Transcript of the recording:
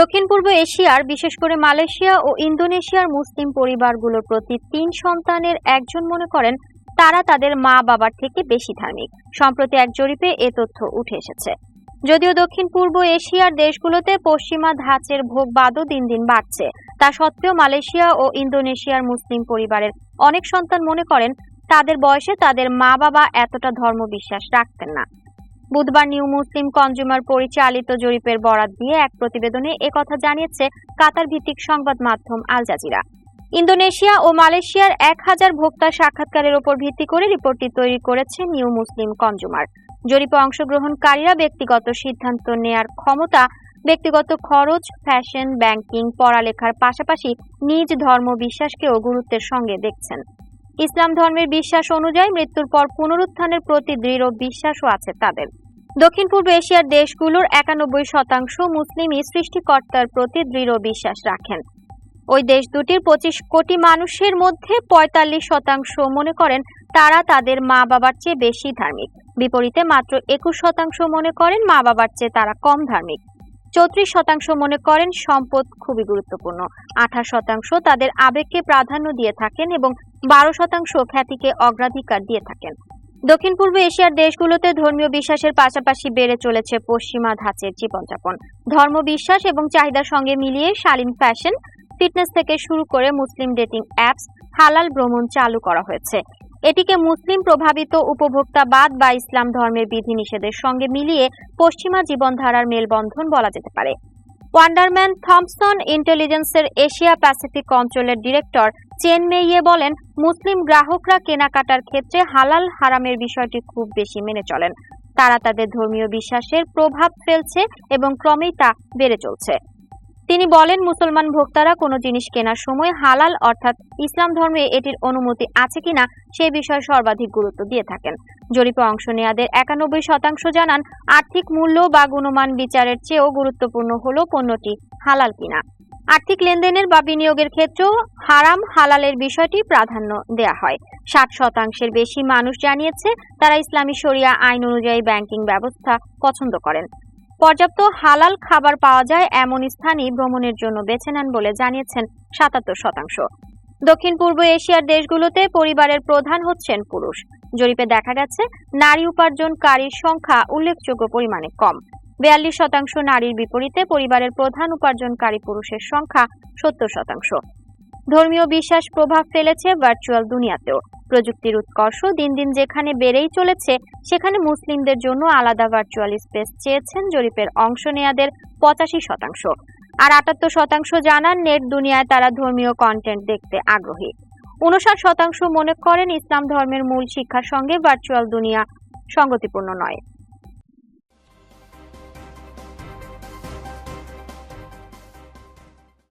দক্ষিণ পূর্ব এশিয়ার, বিশেষ করে মালয়েশিয়া ও ইন্দোনেশিয়ার মুসলিম পরিবারগুলোর প্রতি তিন সন্তানের একজন মনে করেন তারা তাদের মা বাবার থেকে বেশি ধার্মিক। সম্প্রতি এক জরিপে এ তথ্য উঠে এসেছে। যদিও দক্ষিণ পূর্ব এশিয়ার দেশগুলোতে পশ্চিমা ধাঁচের ভোগবাদও দিন দিন বাড়ছে, তা সত্ত্বেও মালয়েশিয়া ও ইন্দোনেশিয়ার মুসলিম পরিবারের অনেক সন্তান মনে করেন তাদের বয়সে তাদের মা বাবা এতটা ধর্ম বিশ্বাস রাখতেন না। বুধবার নিউ মুসলিম কনজিউমার পরিচালিত জরিপের বরাত দিয়ে এক প্রতিবেদনে একথা জানিয়েছে কাতার ভিত্তিক সংবাদ মাধ্যম আল জাজিরা। ইন্দোনেশিয়া ও মালয়েশিয়ার এক হাজার ভোক্তার সাক্ষাৎকারের উপর ভিত্তি করে রিপোর্টটি তৈরি করেছে নিউ মুসলিম কনজিউমার। জরিপে অংশগ্রহণকারীরা ব্যক্তিগত সিদ্ধান্ত নেয়ার ক্ষমতা, ব্যক্তিগত খরচ, ফ্যাশন, ব্যাংকিং, পড়ালেখার পাশাপাশি নিজ ধর্ম বিশ্বাসকেও গুরুত্বের সঙ্গে দেখছেন। ইসলাম ধর্মের বিশ্বাস অনুযায়ী মৃত্যুর পর পুনরুত্থানের প্রতি দৃঢ় বিশ্বাসও আছে তাদের। দক্ষিণ পূর্ব এশিয়ার দেশগুলোর একানব্বই শতাংশ মুসলিমই সৃষ্টিকর্তার প্রতি দৃঢ় বিশ্বাস রাখেন। ওই দেশ দুটির পঁচিশ কোটি মানুষের মধ্যে পঁয়তাল্লিশ শতাংশ মনে করেন তারা তাদের মা বাবার চেয়ে বেশি ধার্মিক। বিপরীতে মাত্র একুশ শতাংশ মনে করেন মা বাবার চেয়ে তারা কম ধার্মিক। চৌত্রিশ শতাংশ মনে করেন সম্পদ খুবই গুরুত্বপূর্ণ। আঠাশ শতাংশ তাদের আবেগকে প্রাধান্য দিয়ে থাকেন এবং বারো শতাংশ খ্যাতিকে অগ্রাধিকার দিয়ে থাকেন। দক্ষিণ পূর্ব এশিয়ার দেশগুলোতে ধর্মীয় বিশ্বাসের পাশাপাশি বেড়ে চলেছে পশ্চিমা ধাঁচের জীবনযাপন। ধর্ম বিশ্বাস এবং চাহিদার সঙ্গে মিলিয়ে শালীন ফ্যাশন, ফিটনেস থেকে শুরু করে মুসলিম ডেটিং অ্যাপস, হালাল ভ্রমণ চালু করা হয়েছে। এটিকে মুসলিম প্রভাবিত উপভোক্তাবাদ বা ইসলাম ধর্মের বিধিনিষেধের সঙ্গে মিলিয়ে পশ্চিমা জীবনধারার মেলবন্ধন বলা যেতে পারে। ওয়ান্ডারম্যান থমসন ইন্টেলিজেন্সের এশিয়া প্যাসিফিক অঞ্চলের ডিরেক্টর চেন মেইয়ে বলেন, মুসলিম গ্রাহকরা কেনাকাটার ক্ষেত্রে হালাল হারামের বিষয়টি খুব বেশি মেনে চলেন। তারা তাদের ধর্মীয় বিশ্বাসের প্রভাব ফেলছে এবং ক্রমেই তা বেড়ে চলছে। তিনি বলেন, মুসলমান ভোক্তারা কোনো জিনিস কেনার সময় হালাল অর্থাৎ ইসলাম ধর্মে এটির অনুমতি আছে কিনা সে বিষয়ে সর্বাধিক গুরুত্ব দিয়ে থাকেন। জরিপে অংশ নেয়াদের একানব্বই শতাংশ জানান, আর্থিক মূল্য বা গুণমান বিচারের চেয়েও গুরুত্বপূর্ণ হল পণ্যটি হালাল কিনা। আর্থিক লেনদেনের বা বিনিয়োগের ক্ষেত্রেও হারাম হালালের বিষয়টি প্রাধান্য দেয়া হয়। ষাট শতাংশের বেশি মানুষ জানিয়েছে, তারা ইসলামী শরিয়া আইন অনুযায়ী ব্যাংকিং ব্যবস্থা পছন্দ করেন। পর্যাপ্ত হালাল খাবার পাওয়া যায় এমন স্থানই ভ্রমণের জন্য বেছে নেন বলে জানিয়েছেন সাতাত্তর শতাংশ। দক্ষিণ পূর্ব এশিয়ার দেশগুলোতে পরিবারের প্রধান হচ্ছেন পুরুষ। জরিপে দেখা গেছে, নারী উপার্জনকারীর সংখ্যা উল্লেখযোগ্য পরিমাণে কম। বিয়াল্লিশ শতাংশ নারীর বিপরীতে পরিবারের প্রধান উপার্জনকারী পুরুষের সংখ্যা সত্তর শতাংশ। ধর্মীয় বিশ্বাস প্রভাব ফেলেছে ভার্চুয়াল দুনিয়াতেও। প্রযুক্তির উৎকর্ষ দিন দিন যেখানে বেড়েই চলেছে, সেখানে মুসলিমদের জন্য আলাদা ভার্চুয়াল স্পেস চেয়েছেন জরিপের অংশ নেয়াদের পঁচাশি শতাংশ। আর আটাত্তর শতাংশ জানান নেট দুনিয়ায় তারা ধর্মীয় কন্টেন্ট দেখতে আগ্রহী। উনষাট শতাংশ মনে করেন ইসলাম ধর্মের মূল শিক্ষার সঙ্গে ভার্চুয়াল দুনিয়া সঙ্গতিপূর্ণ নয়।